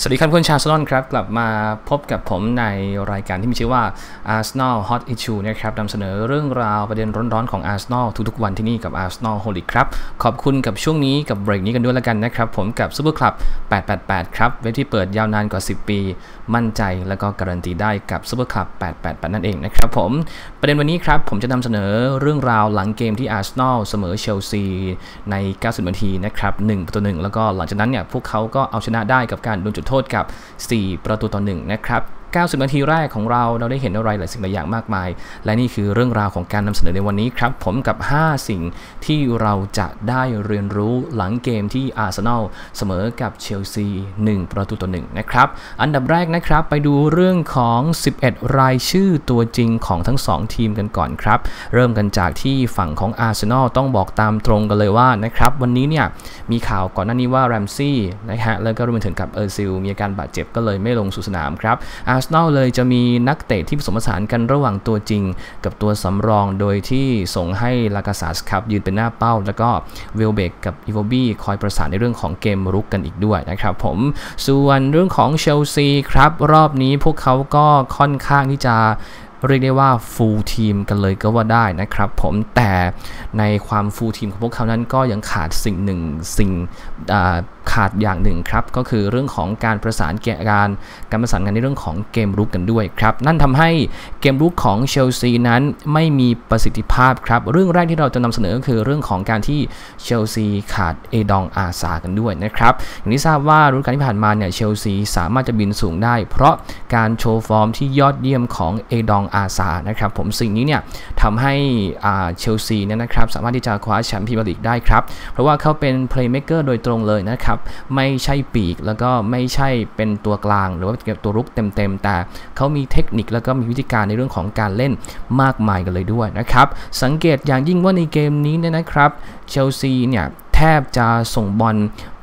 สวัสดีครับคุณชาสลอนครับ กลับมาพบกับผมในรายการที่มีชื่อว่า Arsenal Hot Issue นะครับนำเสนอเรื่องราวประเด็นร้อนๆของ Arsenal ทุกๆวันที่นี่กับ Arsenal h o l i c ครับ ขอบคุณกับช่วงนี้กับเบรกนี้กันด้วยแล้วกันนะครับ ผมกับ Super Club 888 ครับ เว็บที่เปิดยาวนานกว่า 10 ปี มั่นใจและก็การันตีได้กับ Super Club 888 นั่นเองนะครับผมประเด็นวันนี้ครับผมจะนำเสนอเรื่องราวหลังเกมที่ Arsenal เสมอเชลซีใน 90 นาทีนะครับ1ประตู1แล้วก็หลังจากนั้นเนี่ยพวกเขาก็เอาชนะได้กับการโดนจุดโทษกับ 4 ประตูต่อ1นะครับ 90 นาทีแรกของเราเราได้เห็นอะไรหลายสิ่งหลายอย่างมากมาย และนี่คือเรื่องราวของการนำเสนอในวันนี้ครับ ผมกับ 5 สิ่งที่เราจะได้เรียนรู้หลังเกมที่อาร์เซนอลเสมอกับเชลซี 1 ประตูต่อ1นะครับ อันดับแรกนะครับไปดูเรื่องของ 11 รายชื่อตัวจริงของทั้ง 2 ทีมกันก่อนครับ เริ่มกันจากที่ฝั่งของอาร์เซนอลต้องบอกตามตรงกันเลยว่านะครับวันนี้เนี่ยมีข่าวก่อนหน้านี้ว่าแรมซี่นะฮะแล้วก็รวมถึงกับเออร์ซิลมีอาการบาดเจ็บก็เลยไม่ลงสู่สนามครับอาร์เซนอลเลยจะมีนักเตะที่ผสมผสานกันระหว่างตัวจริง กับตัวสำรองโดยที่ส่งให้ลากาซาสครับยืนเป็นหน้าเป้า แล้วก็เวลเบกกับอีโวบี้คอยประสานในเรื่องของเกมรุกกันอีกด้วยนะครับผมส่วนเรื่องของเชลซีครับรอบนี้พวกเขาก็ค่อนข้างที่จะเรียกได้ว่าฟูลทีมกันเลยก็ว่าได้นะครับผมแต่ในความฟูลทีมของพวกเขานั้นก็ยังขาดสิ่งหนึ่งสิ่ง ขาดอย่างหนึ่งครับ ก็คือเรื่องของการประสานแกะการการประสานงานในเรื่องของเกมรุกกันด้วยครับ นั่นทำให้เกมรุกของเชลซีนั้นไม่มีประสิทธิภาพครับ เรื่องแรกที่เราจะนำเสนอก็คือเรื่องของการที่เชลซีขาดเอดองอาซากันด้วยนะครับ อย่างที่ทราบว่าฤดูกาลที่ผ่านมาเนี่ยเชลซีสามารถจะบินสูงได้ เพราะการโชว์ฟอร์มที่ยอดเยี่ยมของเอดองอาซานะครับผมสิ่งนี้เนี่ยทำให้เชลซีเนี่ยนะครับสามารถที่จะคว้าแชมป์พรีเมียร์ลีกได้ครับ เพราะว่าเขาเป็นเพลย์เม k เกอร์โดยตรงเลยนะครับไม่ใช่ปีกแล้วก็ไม่ใช่เป็นตัวกลาง หรือว่าตัวรุกเต็มๆ แต่เขามีเทคนิคแล้วก็มีวิธีการในเรื่องของการเล่นมากมายกันเลยด้วยนะครับ สังเกตอย่างยิ่งว่าในเกมนี้เนี่ยนะครับเชลซีเนี่ยแทบจะส่งบอล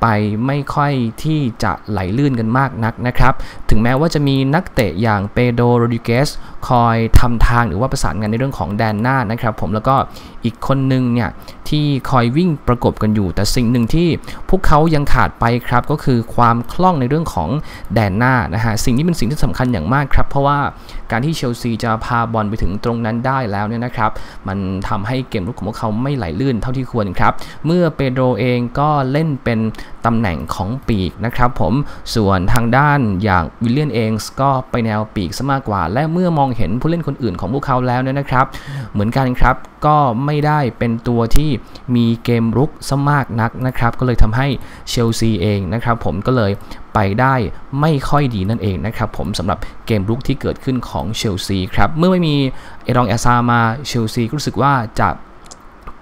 ไปไม่ค่อยที่จะไหลลื่นกันมากนักนะครับ ถึงแม้ว่าจะมีนักเตะอย่างเปโดโรดิเกสคอยทำทางหรือว่าประสานงานในเรื่องของแดนหน้านะครับ ผมแล้วก็อีกคนนึงเนี่ยที่คอยวิ่งประกบกันอยู่ แต่สิ่งหนึ่งที่พวกเขายังขาดไปครับก็คือความคล่องในเรื่องของแดนหน้านะฮะสิ่งนี้เป็นสิ่งที่สำคัญอย่างมากครับ เพราะว่าการที่เชลซีจะพาบอลไปถึงตรงนั้นได้แล้วเนี่ยนะครับมันทำให้เกมรุกของพวกเขาไม่ไหลลื่นเท่าที่ควรครับ เมื่อเปโดรเองก็เล่นเป็นตำแหน่งของปีกนะครับ ผมส่วนทางด้านอย่างวิลเลียนเองก็ไปแนวปีกซะมากกว่า และเมื่อมองเห็นผู้เล่นคนอื่นของพวกเขาแล้วเนี่ยนะครับ เหมือนกันครับก็ไม่ได้เป็นตัวที่มีเกมรุกซะมากนักนะครับ ก็เลยทำให้เชลซีเองนะครับ ผมก็เลยไปได้ไม่ค่อยดีนั่นเองนะครับ ผมสำหรับเกมรุกที่เกิดขึ้นของเชลซีครับ เมื่อไม่มีเอรองแอซามาเชลซีรู้สึกว่าจะ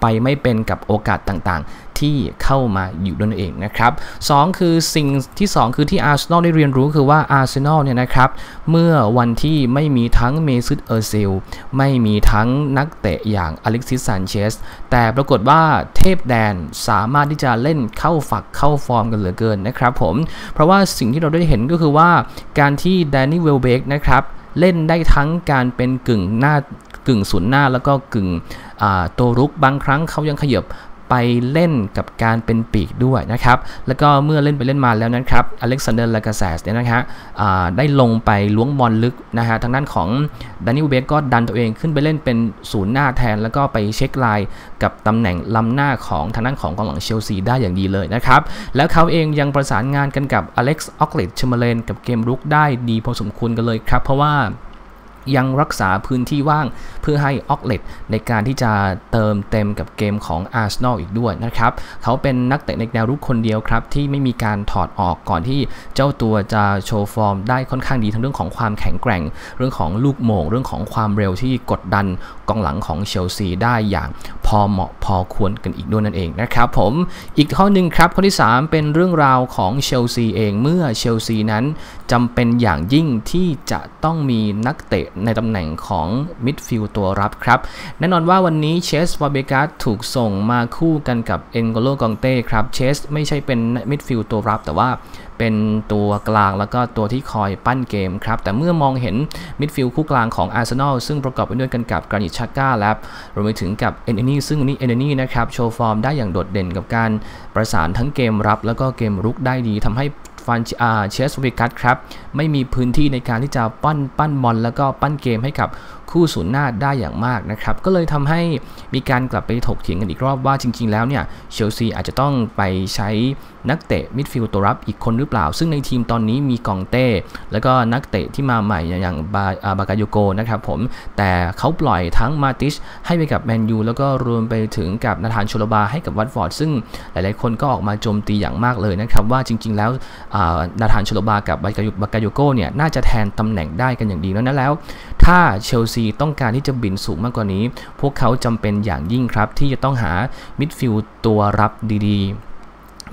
ไปไม่เป็นกับโอกาสต่างๆ ที่เข้ามาอยู่นั่นเองนะครับ 2 คือสิ่งที่ 2 คือที่อาร์เซนอลได้เรียนรู้คือว่าอาร์เซนอลเนี่ยนะครับเมื่อวันที่ไม่มีทั้งเมซุตเออร์เซลไม่มีทั้งนักเตะอย่างอเล็กซิสซานเชสแต่ปรากฏว่าเทพแดนสามารถที่จะเล่นเข้าฝักเข้าฟอร์มกันเหลือเกินนะครับผม เพราะว่าสิ่งที่เราได้เห็นก็คือว่าการที่แดนนี่เวลเบกนะครับเล่นได้ทั้งการเป็นกึ่งหน้า กึ่งศูนย์หน้าแล้วก็กึ่งตัวรุกบางครั้งเขายังขยับไปเล่นกับการเป็นปีกด้วยนะครับ แล้วก็เมื่อเล่นไปเล่นมาแล้วนะครับ อเล็กซานเดอร์ ลากาเซสเนี่ยนะฮะได้ลงไปล้วงบอลลึกนะฮะ ทางด้านของดานิลเบกก็ดันตัวเองขึ้นไปเล่นเป็นศูนย์หน้าแทน แล้วก็ไปเช็คไลน์กับตำแหน่งล้ำหน้าของทางด้านของกองหลังเชลซีได้อย่างดีเลยนะครับ แล้วเขาเองยังประสานงานกันกับอเล็กซ์ ออกเลตเชมเบเลนกับเกมรุกได้ดีพอสมควรกันเลยครับ เพราะว่า ยังรักษาพื้นที่ว่างเพื่อให้ออกเลตในการที่จะเติมเต็มกับเกมของอาร์เซนอลอีกด้วยนะครับ เขาเป็นนักเตะในแนวรุกคนเดียวครับ ที่ไม่มีการถอดออกก่อนที่เจ้าตัวจะโชว์ฟอร์มได้ค่อนข้างดีทั้งเรื่องของความแข็งแกร่ง เรื่องของลูกโมง เรื่องของความเร็วที่กดดันกองหลังของเชลซีได้อย่าง พอเหมาะพอควรกันอีกด้วยนั่นเองนะครับผมอีกข้อหนึ่งครับข้อที่ 3 เป็นเรื่องราวของเชลซีเองเมื่อเชลซีนั้นจำเป็นอย่างยิ่งที่จะต้องมีนักเตะในตำแหน่งของมิดฟิลด์ตัวรับครับ แน่นอนว่าวันนี้เชสฟาเบกัสถูกส่งมาคู่กันกับเอ็นโกโลกองเต้ครับเชสไม่ใช่เป็นมิดฟิลด์ตัวรับแต่ว่า เป็นตัวกลางแล้วก็ตัวที่คอยปั้นเกมครับ แต่เมื่อมองเห็นมิดฟิลด์คู่กลางของอาร์เซนอลซึ่งประกอบไปด้วยกันกับกรานิชาก้าและรวมไปถึงกับเอนเนนี่ซึ่งนี่เอนเนนี่นะครับ โชว์ฟอร์มได้อย่างโดดเด่นกับการประสานทั้งเกมรับ แล้วก็เกมรุกได้ดีทำให้ฟันเชสวิกัสครับ ไม่มีพื้นที่ในการที่จะปั้นปั้นบอลแล้วก็ปั้นเกมให้กับคู่ศูนย์หน้าได้อย่างมากนะครับ ก็เลยทำให้มีการกลับไปถกเถียงกันอีกรอบว่าจริง ๆ แล้วเนี่ยเชลซีอาจจะต้องไปใช้ นักเตะมิดฟิลด์ตัวรับอีกคนหรือเปล่า ซึ่งในทีมตอนนี้มีกองเต้ แล้วก็นักเตะที่มาใหม่อย่างบาบากาโยโกนะครับผม แต่เขาปล่อยทั้งมาติชให้ไปกับแมนยูแล้วก็รวมไปถึงกับนาธานโชลบาให้กับวัตฟอร์ด ซึ่งหลายๆคนก็ออกมาโจมตีอย่างมากเลยนะครับ ว่าจริง ๆ แล้วนาธานโชลบากับบากาโยโกเนี่ยน่าจะแทนตำแหน่งได้กันอย่างดีแล้วนะแล้ว ถ้าเชลซีต้องการที่จะบินสูงมากกว่านี้ พวกเขาจำเป็นอย่างยิ่งครับที่จะต้องหามิดฟิลด์ตัวรับดีๆ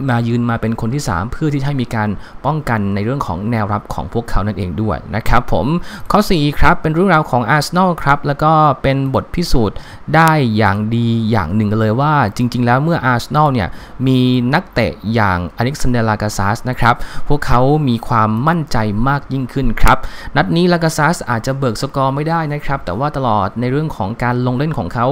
มายืนมาเป็นคนที่ 3 เพื่อที่ให้มีการป้องกันในเรื่องของแนวรับของพวกเขานั่นเองด้วยนะครับผมข้อ4ครับเป็นเรื่องราวของอาร์เซนอลครับแล้วก็เป็นบทพิสูจน์ได้อย่างดีอย่างหนึ่งเลยว่าจริง ๆ แล้วเมื่ออาร์เซนอลเนี่ยมีนักเตะอย่างอเล็กซานเดร์ลากาซัสนะครับพวกเขามีความมั่นใจมากยิ่งขึ้นครับนัดนี้ลากาซัสอาจจะเบิกสกอร์ไม่ได้นะครับแต่ว่าตลอดในเรื่องของการลงเล่นของเขา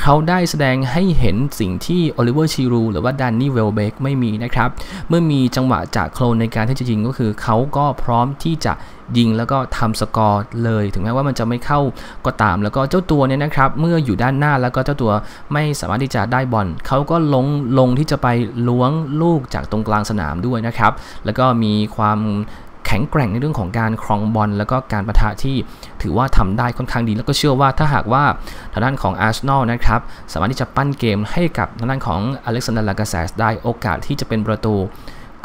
เขาได้แสดงให้เห็นสิ่งที่โอลิเวอร์ชิรูหรือว่าดานนี่เวลเบกไม่มีนะครับ เมื่อมีจังหวะจากโคลนในการที่จะยิงก็คือเขาก็พร้อมที่จะยิงแล้วก็ทำสกอร์เลย ถึงแม้ว่ามันจะไม่เข้าก็ตาม แล้วก็เจ้าตัวเนี่ยนะครับ เมื่ออยู่ด้านหน้าแล้วก็เจ้าตัวไม่สามารถที่จะได้บอลเขาก็ลงลงที่จะไปล้วงลูกจากตรงกลางสนามด้วยนะครับ แล้วก็มีความ แข็งแกร่งในเรื่องของการครองบอลแล้วก็การประทะที่ถือว่าทำได้ค่อนข้างดี แล้วก็เชื่อว่าถ้าหากว่าทางด้านของอาร์เซนอลนะครับสามารถที่จะปั้นเกมให้กับทางด้านของอเล็กซานเดร์ลากาเซสได้โอกาสที่จะเป็นประตู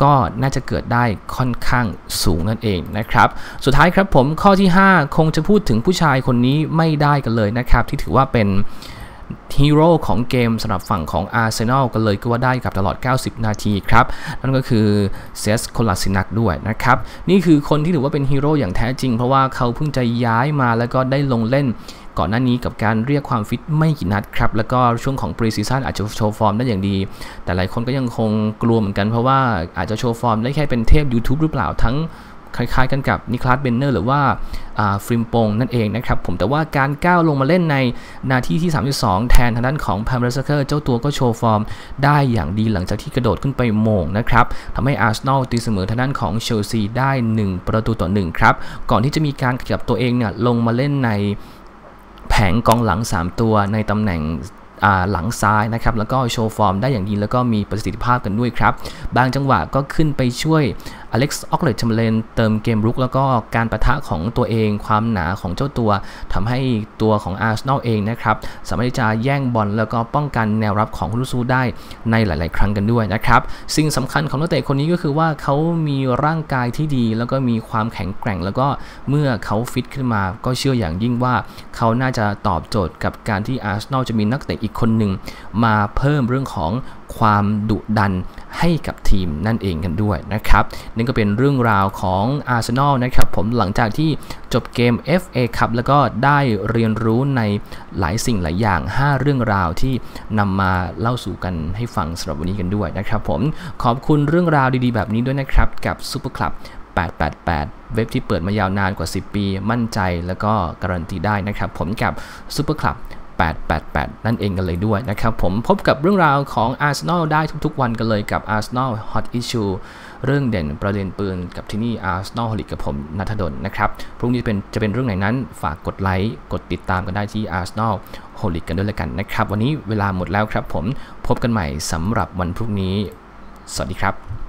ก็น่าจะเกิดได้ค่อนข้างสูงนั่นเองนะครับ สุดท้ายครับผมข้อที่ 5 คงจะพูดถึงผู้ชายคนนี้ไม่ได้กันเลยนะครับ ที่ถือว่าเป็น ฮีโร่ของเกมสำหรับฝั่งของอาร์เซนอลกันเลยก็ว่าได้กับตลอด 90 นาทีครับ นั่นก็คือเซสโคลาสินักด้วยนะครับ นี่คือคนที่ถือว่าเป็นฮีโร่อย่างแท้จริง เพราะว่าเขาเพิ่งจะย้ายมาแล้วก็ได้ลงเล่นก่อนหน้านี้กับการเรียกความฟิตไม่กี่นัดครับ แล้วก็ช่วงของปรีซีซั่นอาจจะโชว์ฟอร์มได้อย่างดี แต่หลายคนก็ยังคงกลัวเหมือนกันเพราะว่าอาจจะโชว์ฟอร์มได้แค่เป็นเทพ YouTube หรือเปล่าทั้ง คล้ายๆกันกับนิคลัสเบนเนอร์หรือว่าฟริมปงนั่นเองนะครับผมแต่ว่าการก้าวลงมาเล่นในนาทีที่ 32 แทนทางด้านของแพมเบอร์เซอร์เจ้าตัวก็โชว์ฟอร์มได้อย่างดีหลังจากที่กระโดดขึ้นไปโมงนะครับทำให้อาร์เซนอลตีเสมอทางด้านของเชลซีได้ 1 ประตูต่อ 1 ครับ ก่อนที่จะมีการขยับตัวเองเนี่ยลงมาเล่นในแผงกองหลัง 3 ตัวในตำแหน่ง หลังซ้ายนะครับแล้วก็โชว์ฟอร์มได้อย่างดีแล้วก็มีประสิทธิภาพกันด้วยครับ บางจังหวะก็ขึ้นไปช่วยอเล็กซ์ออกเลตชัมเลนเติมเกมรุก แล้วก็การประทะของตัวเองความหนาของเจ้าตัวทำให้ตัวของอาร์เซนอลเองนะครับสามารถที่จะแย่งบอลแล้วก็ป้องกันแนวรับของคุรุซูได้ในหลาย ๆ ครั้งกันด้วยนะครับสิ่งสำคัญของนักเตะคนนี้ก็คือว่าเขามีร่างกายที่ดี แล้วก็มีความแข็งแกร่ง แล้วก็เมื่อเขาฟิตขึ้นมา ก็เชื่ออย่างยิ่งว่าเขาน่าจะตอบโจทย์กับการที่อาร์เซนอลจะมีนักเตะอีกคนหนึ่งมาเพิ่มเรื่องของความดุดันให้กับทีมนั่นเองกันด้วยนะครับนี่นก็เป็นเรื่องราวของอาร์เซนอลนะครับผมหลังจากที่จบเกม FA ครับแล้วก็ได้เรียนรู้ในหลายสิ่งหลายอย่าง 5 เรื่องราวที่นำมาเล่าสู่กันให้ฟังสำหรับวันนี้กันด้วยนะครับผมขอบคุณเรื่องราวดีๆ แบบนี้ด้วยนะครับกับ Super Club 888 เว็บที่เปิดมายาวนานกว่า 10 ปี มั่นใจแล้วก็การันตีได้นะครับ ผมกับ Super Club 888 นั่นเองกันเลยด้วยนะครับ ผมพบกับเรื่องราวของ Arsenal ได้ทุกๆวันกันเลยกับ Arsenal Hot Issue เรื่องเด่นประเด็นปืนกับที่นี่ Arsenal h o l i c กับผมนัทดลนะครับ พรุ่งนี้เป็นจะเป็นเรื่องไหนนั้นฝากกดไลค์กดติดตามกันได้ที่ Arsenal h o l i c กันด้วยละกันนะครับ วันนี้เวลาหมดแล้วครับผมพบกันใหม่สำหรับวันพรุ่งนี้ สวัสดีครับ